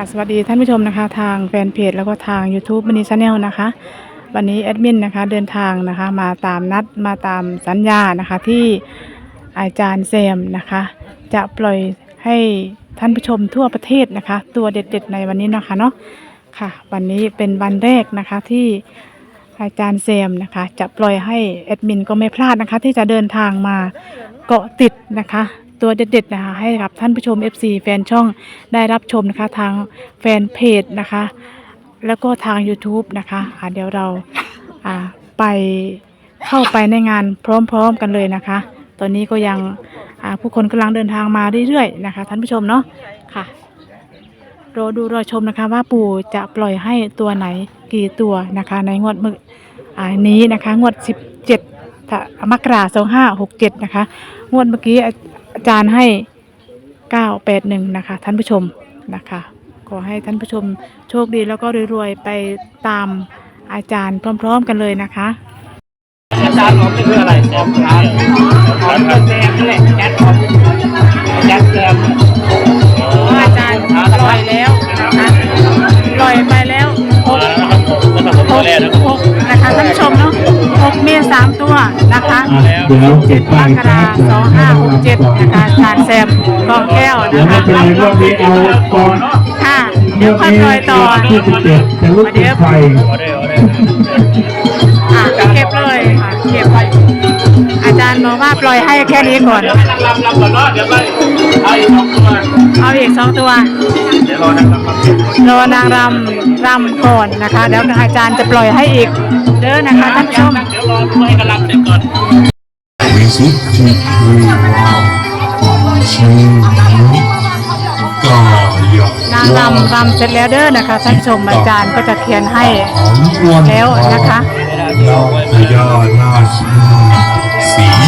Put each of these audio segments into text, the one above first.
ค่ะสวัสดีท่านผู้ชมนะคะ ทางแฟนเพจแล้วก็ทาง YouTube มินิชาแนลนะคะ วันนี้แอดมินนะคะเดินทางนะคะ มาตามนัดมาตามสัญญานะคะที่อาจารย์แซมนะคะ จะปล่อยให้ท่านผู้ชมทั่วประเทศนะคะ ตัวเด็ดๆในวันนี้นะคะเนาะค่ะ วันนี้เป็นวันแรกนะคะที่อาจารย์แซมนะคะ จะปล่อยให้แอดมินก็ไม่พลาดนะคะ ที่จะเดินทางมาเกาะติดนะคะ ตัวเด็ดๆนะคะให้กับท่านผู้ชม FC แฟนช่องได้รับชมนะคะทางแฟนเพจนะคะ แล้วก็ทาง YouTube นะคะอ่าเดี๋ยวเราอ่าไปเข้าไปในงานพร้อมๆกันเลยนะคะ ตอนนี้ก็ยังอ่าผู้คนกำลังเดินทางมาเรื่อยๆนะคะท่านผู้ชมเนาะค่ะรอดูรอชมนะคะว่าปู่จะปล่อยให้ตัวไหนกี่ตัวนะคะ ในงวดมืออ่านี้นะคะ งวด 17 มกราสองห้าหกเจ็ดนะคะ งวดเมื่อกี้ อาจารย์ให้ 981 นะคะ ท่านผู้ชมนะคะ ขอให้ท่านผู้ชมโชคดีแล้วก็รวยๆ ไปตามอาจารย์พร้อมๆกันเลยนะคะ อาจารย์ผมนี่คืออะไรแซมครับผมก็แซมนั่นแหละแซมแจ๊ด นะคะเดี๋ยวเก็บมป้ายกราสองห้าหกเจ็ดนะคะอาจารย์แซมกองแก้วเดี๋ยนะวไม่คะเป็นไรรอบนี้เอาก่อนค่ะ เดี๋ยวค่อยปล่อยต่อที่สิบเจ็ดจะลุกเป็นไฟโอเดโอเดอะเก็บเลยค่ะเก็บไว้อารย์บอกว่าปล่อยให้แค่นี้ก่อน เดี๋ยวให้นั่งรำรำก่อนเนาะ เดี๋ยวไปเอาอีกสองตัว เอาอีกสองตัว เดี๋ยวรอนั่งรำรำรอนางรำรำก่อนนะคะ เดี๋ยวอาจารย์จะปล่อยให้อีก เด้อนะคะท่านผู้ชม เดี๋ยวรอดูให้กำลังเสร็จก่อนวิทธิเทวาชื่อก็ยนางรำรำเสร็จแล้วเด้อนะคะท่านผู้ชมอาจารย์ก็จะเขียนให้ ของวันแล้วนะคะนอกพญานาค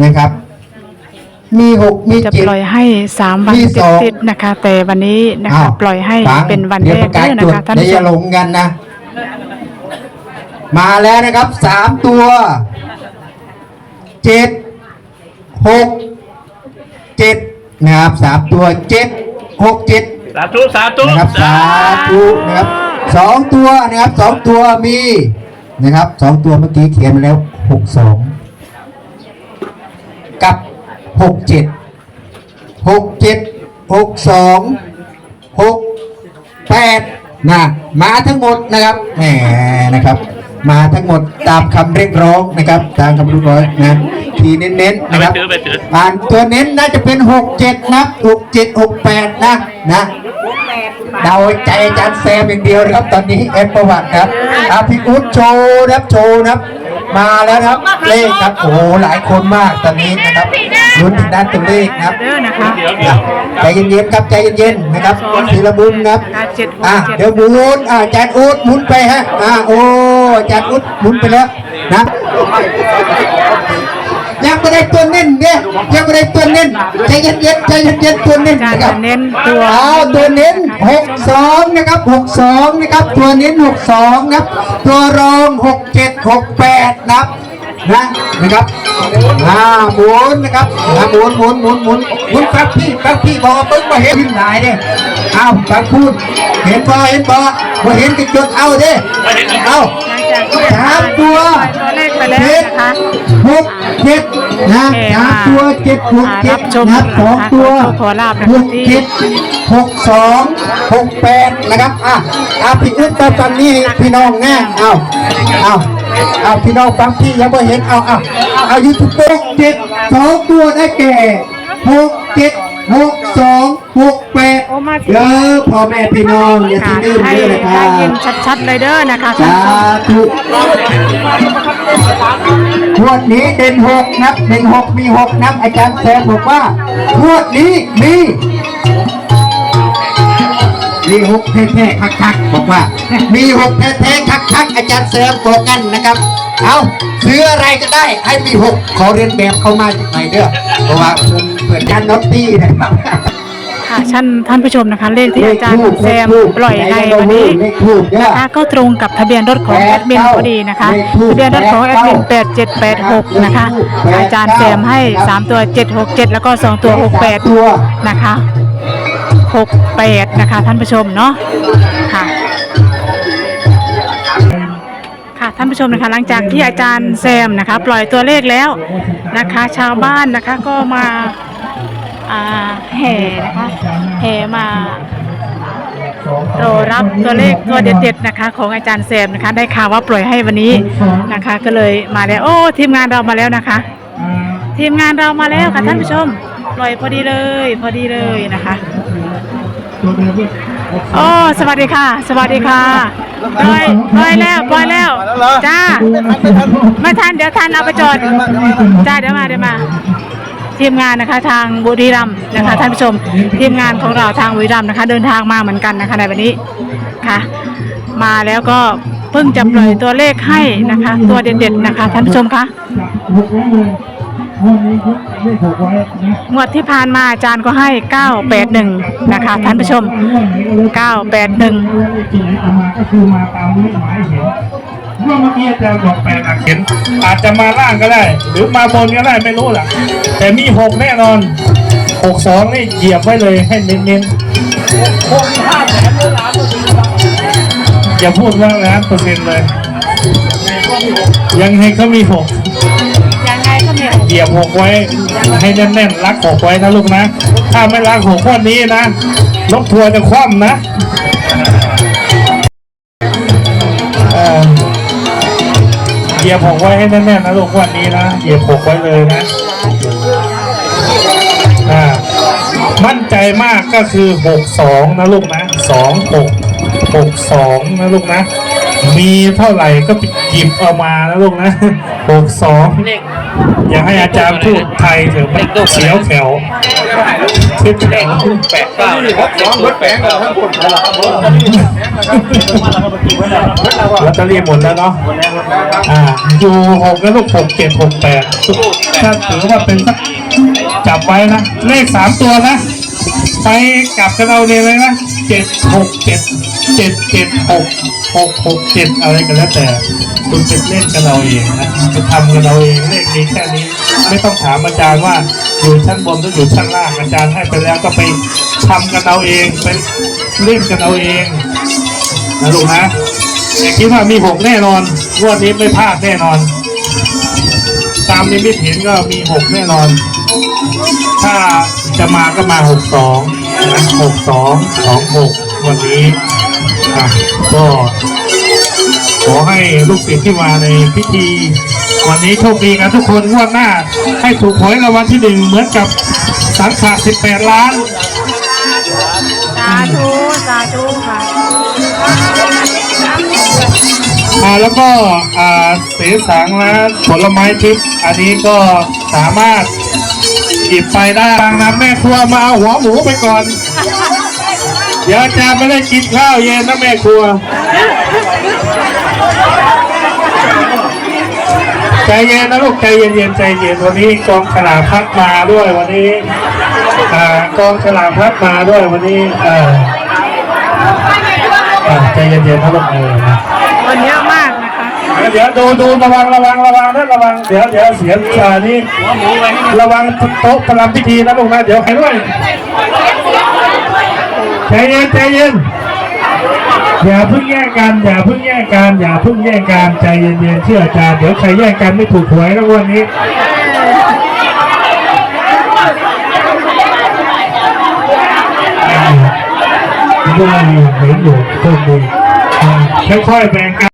นะครับ มีหกมีจะเจ็ด ปล่อยให้สามวันมีสอง ติดๆนะคะ แต่วันนี้นะคะ อ้าวปล่อยให้ฟังเป็นวันดี๋แรยกประาศเด้อจุนะดคะท่านเดี๋ยวผู้ชอย่าม หลงกันนะ มาแล้วนะครับสามตัวเจ็ดหกเจ็ดนะครับสามตัวเจ็ดหกเจ็ด สาธุสาธุนะครับสาธุนะครับสองตัวนะครับสองตัวมีนะครับสองตัวเมื่อกี้เขียนมาแล้วหกสอง กับหกเจ็ดหกเจ็ดหกสองหกแปดนะมาทั้งหมดนะครับแหมนะครับ มาทั้งหมดตามคำเรียกร้องนะครับ ตามคำเรียกร้องนะทีเน้นๆเอานะไปครับถือไปถืออ่านตัวเน้นน่าจะเป็นหกเจ็ดนะหกเจ็ดหกแปดนะนะเดาใจอาจารย์แซมอย่างเดียวนะครับ ตอนนี้เอ็นประวัติครับอาพี่อุ๊ดโชว์นะครับโชว์นะครับ มาแล้วนะครับเลขครับโอ้โหหลายคนมากตอนนี้นะครับลุ้นถึงด้านตัวเลขนะครับเด้อนะคะเดี๋ยวเดี๋ยวใจเย็นๆครับใจเย็นๆนะครับทีละมุมนะครับอะเจ็ดหกอะเจ็ดเดี๋ยวหมุนอะอาจารย์อุ๊ดหมุนไปฮะอะโอ้อาจารย์อุ๊ดหมุนไปแล้วนะยังไม่ได้ตัวเน้นเนี่ ยยังไม่ได้ตัวเน้นใจเย็นๆใจเย็นๆตัวเน้นอาจารย์นะครับจะเน้นตัวเอาตัวเน้นหกสองนะครับหกสองนะครับตัวเน้นหกสองนะครับตัวรองหกเจ็ดหกแปดนะครับนะนะครับอ่าหมุนนะครับอ่าหมุนหมุนหมุนหมุนหมุนแป๊บพี่แป๊บพี่บอกว่าปึ๊กมาเห็นที่ไหนเนี่ยเอาฟังพูดเห็นบ่เห็นบ่บ่เห็นก็จดเอาเด้เอาหลังจากที่สามตัว ปล่อยตัวเลขไปแล้วเจ็ดนะคะหกเจ็ดนะโอเคสามตัวเจ็ดหกเจ็ดรับชมนะสองตัวขอขอลาบนะหครับกที่เจ็ดหกสองหกแปดนะครับอะอะพี่อึ้งตอนนี้พี่น้องแน่เอาเอาเอาพี่น้องฟังพี่ยังไม่เห็นเอาเอาเอายูทูบเบอร์เจ็ดสองตัวได้แก่หกเจ็ด หกสองหกแปดโอ้มาสิ เด้อพ่อแม่พี่น้องอย่าค่ะทิ้งลืมให้เด้อนะคได้รับยินชัดๆเลยเด้อนะคะท่าสานผู้ชมธุงวดนี้เด่นหกนับหนึ่งหกมีหกนับอาจารย์แซมบอกว่างวดนี้มีมีหกแท้ๆคักๆบอกว่า มีหกแท้ๆคักๆอาจารย์แซมบอกกันนะครับ เอาซื้ออะไรก็ได้ให้มีหกขอเรียนแบบเข้ามาจากไหนเด้อเพราะว่าเปิด เปิดการน็อตตี้นะครับ ค่ะท่านท่านผู้ชมนะคะ เลขที่อาจารย์แซมปล่อยในวันนี้เลขทูบเด้อนะคะก็ตรงกับทะเบียนรถของแอดมินพอดีนะคะทะเบียนรถของแอดมิน8786 นะคะ อาจารย์แซมให้ 3 ตัว 767 แล้วก็ 2 ตัวตัว68 นะคะ 68 นะคะ ท่านผู้ชมเนาะานผู้ชมนะคะ หลังจากที่อาจารย์แซมนะคะ ปล่อยตัวเลขแล้วนะคะ ชาวบ้านนะคะก็มาอ่าแห่นะคะแห่มารอรับตัวเลขตัวเด็ดๆนะคะ ของอาจารย์แซมนะคะ ได้ข่าวว่าปล่อยให้วันนี้นะคะ ก็เลยมาแล้วโอ้ทีมงานเรามาแล้วนะคะ ทีมงานเรามาแล้วค่ะท่านผู้ชม ปล่อยพอดีเลย พอดีเลยนะคะ โอ้สวัสดีค่ะ สวัสดีค่ะปล่อยปล่อยแล้วปล่อยแล้ว จ้า ไม่ทันเดี๋ยวทันเอาไปจอด จ้าเดี๋ยวมาเดี๋ยวมา ทีมงานนะคะทางบุรีรัมย์นะคะท่านผู้ชม ทีมงานของเราทางบุรีรัมย์นะคะ เดินทางมาเหมือนกันนะคะในวันนี้ค่ะ มาแล้วก็เพิ่งจะปล่อยตัวเลขให้นะคะ ตัวเด็ดๆนะคะท่านผู้ชมคะหกไว้เลยวันนี้ยุดเลขหกไว้นะงวดที่ผ่านมาอาจารย์ก็ให้ 981 นะคะท่านผู้ชม 981ว่าเลขที่ไหนเอามาก็คือมาตามเลขหมายเห็นเมื่อเมื่อกี้อาจารย์บอกแปดหลักเห็น อาจจะมาล่างก็ได้ หรือมาบนก็ได้ไม่รู้ล่ะ แต่มีหกแน่นอนหกสองนี่เหยียบไว้เลยให้เน้นๆอย่าพูดว่าล้านเปอร์เซ็นต์เลย ยังให้เขามีหกยังไงก็มี เหยียบหกไว้ ให้แน่นๆรักหกไว้นะลูกนะ ถ้าไม่รักหกข้อนี้นะรถทัวร์จะคว่ำนะเอ่อเหยียบหกไว้ให้แน่นๆนะลูกวันนี้นะเหยียบหกไว้เลยนะมั่นใจมากก็คือหกสองนะลูกนะสองหกหกสองนะลูกนะมีเท่าไหร่ก็หยิบเอามานะลูกนะหกสองเลข อย่าให้อาจารย์พูดไทยเถอะมันเสียวแขวคิดแขวแปดเก้าสองรถแปดเก้าทั้งคนลอตเตอรี่หมดแล้วเนาะอ่าอยู่หกแล้วลูกหกเจ็ดหกแปดถ้าถือว่าเป็นสักจับไว้นะ เลขสามตัวนะ ไปกลับกันเอาเองเลยนะ เจ็ดหกเจ็ดเจ็ดเจ็ดหกหกหกเจ็ดอะไรกันแล้วแต่คุณเป็นเลขกันเราเองนะไปทำกันเราเองเลขมีแค่นี้ ไม่ต้องถามอาจารย์ว่าอยู่ชั้นบนหรืออยู่ชั้นล่างอาจารย์ให้ไปแล้วก็ไปทำกันเอาเองไปเล่นกันเอาเองนะลูกนะแต่คิดว่ามีหกแน่นอนงวดนี้ไม่พลาดแน่นอน ตามนิมิตเห็นก็มีหกแน่นอน ถ้าจะมาก็มาหกสอง หกสองสองหกวันนี้อะก็ขอให้ลูกศิษย์ที่มาในพิธี วันนี้โชคดีกันทุกคนงวดหน้า ให้ถูกหวยรางวัลที่หนึ่งเหมือนกับสังขารสิบแปดล้าน สาธุสาธุค่ะอ่าแล้วก็อ่าเสสังและผลไม้ทิพย์อันนี้ก็สามารถ หยิบไปได้ทางน้ำแม่ครัวมาเอาหัวหมูไปก่อน เดี๋ยวอาจารย์ไม่ได้กินข้าวเย็นนะแม่ครัวใจเย็นนะลูกใจเย็นๆใจเย็นวันนี้กองฉลาพัดมาด้วยวันนี้อ่ากองฉลาพัดมาด้วยวันนี้อ่าใจเย็นๆนะลูกเออนะคนเยอะมาก เดี๋ยวดูดูระวังระวังระวังนะระวังเดี๋ยวเดี๋ยวเสียชานี่ระวังโต๊ะประลำพิธีนะลูกนะเดี๋ยวใครด้วยใจเย็นใจเย็นอย่าเพิ่งแย่งกันอย่าเพิ่งแย่งกันอย่าเพิ่งแย่งกันใจเย็นๆเชื่ออาจารย์เดี๋ยวใครแย่งกันไม่ถูกหวยแล้ววันนี้อ่าไม่ได้เห็นอยู่โชคดีอ่าค่อยๆแบ่งกัน